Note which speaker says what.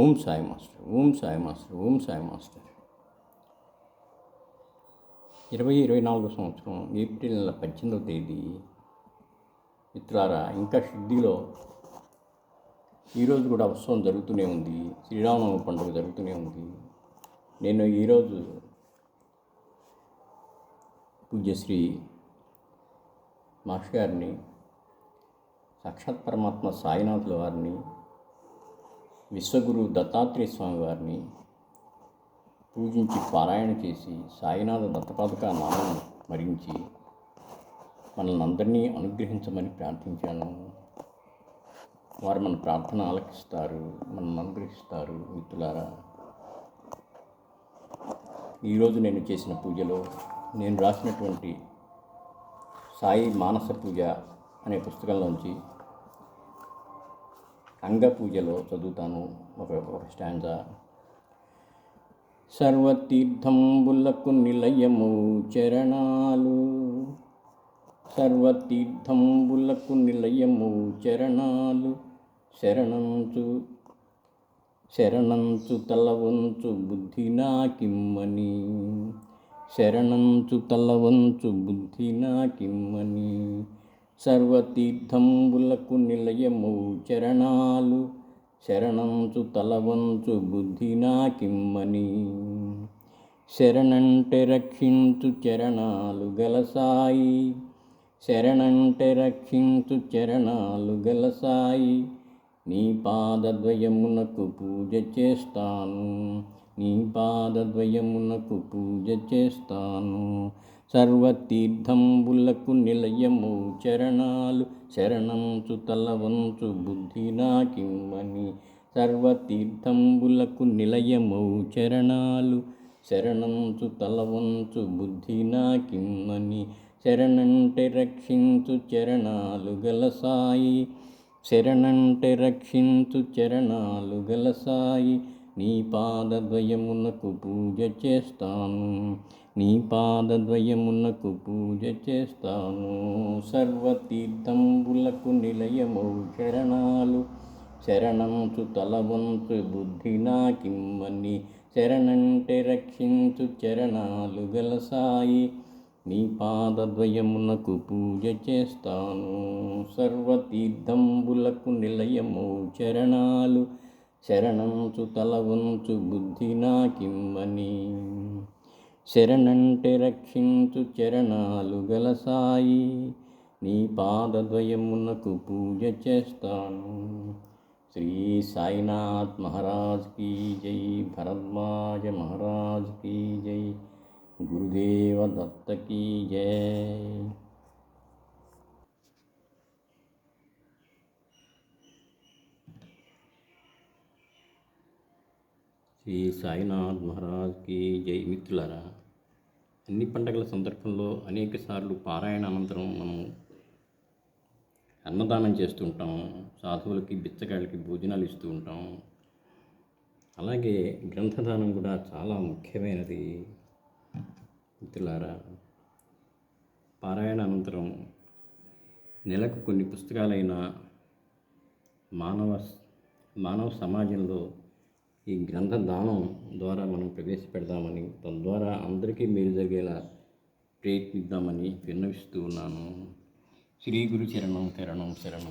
Speaker 1: Om Sai master Om Sai master Om Sai master. ఇరవై ఇరవై నాలుగో సంవత్సరం ఏప్రిల్ నెల పద్దెనిమిదవ తేదీ. మిత్రులారా ఇంకా శుద్ధిలో ఈరోజు కూడా ఉత్సవం జరుగుతూనే ఉంది. శ్రీరామనవమి పండుగ జరుగుతూనే ఉంది. నేను ఈరోజు పూజ్యశ్రీ మాస్టర్ గారిని సాక్షాత్ పరమాత్మ సాయినాథుల వారిని విశ్వగురు దత్తాత్రేయ స్వామి వారిని పూజించి పారాయణ చేసి సాయినాథ దత్తపాదక నామం మరించి మనల్ని అందరినీ అనుగ్రహించమని ప్రార్థించాను. వారు మన ప్రార్థన ఆలకిస్తారు మనల్ని అనుగ్రహిస్తారు మిత్రులారా. ఈరోజు నేను చేసిన పూజలో నేను రాసినటువంటి సాయి మానస పూజ అనే పుస్తకంలోంచి అంగ పూజలో చదువుతాను. ఒక ఒక స్టాంజా. సర్వతీర్థంబులకు నిలయము చరణాలు. సర్వతీర్థంబులకు నిలయము చరణాలు. శరణంచు శరణంచు తలవంచు బుద్ధి నాకిమ్మని. శరణంచు తలవంచు బుద్ధి నాకిమ్మని. సర్వతీర్థంబులకు నిలయము చరణాలు శరణంచు తలవంచు బుద్ధి నాకిమ్మని. శరణంటే రక్షించు చరణాలు గలసాయి శరణంటే రక్షించు చరణాలు గలసాయి నీ పాదద్వయమునకు పూజ చేస్తాను నీ పాదద్వయమునకు పూజ చేస్తాను. సర్వతీర్థంబులకు నిలయము చరణాలు శరణంచు తలవంచు బుద్ధి నాకిమ్మని. సర్వతీర్థంబులకు నిలయము చరణాలు శరణంచు తలవంచు బుద్ధి నాకిమ్మని. శరణంటే రక్షించు చరణాలు గలసాయి శరణంటే రక్షించు చరణాలు గలసాయి నీ పాదద్వయమునకు పూజ చేస్తాను. నీ పాదద్వయమునకు పూజ చేస్తాను. సర్వతీర్థంబులకు నిలయము చరణాలు శరణంచు తలవంచు బుద్ధి నాకిమ్మని. శరణంటే రక్షించు చరణాలు గలసాయి నీ పాదద్వయమునకు పూజ చేస్తాను. సర్వతీర్థంబులకు నిలయము చరణాలు శరణంచు తలవంచు బుద్ధి నాకిమ్మని. శరణంటే రక్షించు చరణాలు గల సాయి. నీ పాదద్వయమునకు పూజ చేస్తాను. శ్రీ సాయినాథ్ మహారాజ్ కీ జై. భరద్వాజ మహారాజ్ కీ జై. గురుదేవ దత్త కీ జై. శ్రీ సాయినాథ్ మహారాజ్కి జై. మిత్రులారా అన్ని పండగల సందర్భంలో అనేక సార్లు పారాయణ అనంతరం మనం అన్నదానం చేస్తూ ఉంటాం సాధువులకి బిచ్చగాళ్ళకి భోజనాలు ఇస్తూ ఉంటాం. అలాగే గ్రంథదానం కూడా చాలా ముఖ్యమైనది. మిత్రులారా పారాయణ అనంతరం నెలకు కొన్ని పుస్తకాలైన మానవ మానవ సమాజంలో ఈ గ్రంథ దానం ద్వారా మనం ప్రవేశపెడదామని తద్వారా అందరికీ మేలు జరిగేలా ప్రయత్నిద్దామని విన్నవిస్తూ ఉన్నాను. శ్రీ గురు చరణం శరణం శరణం.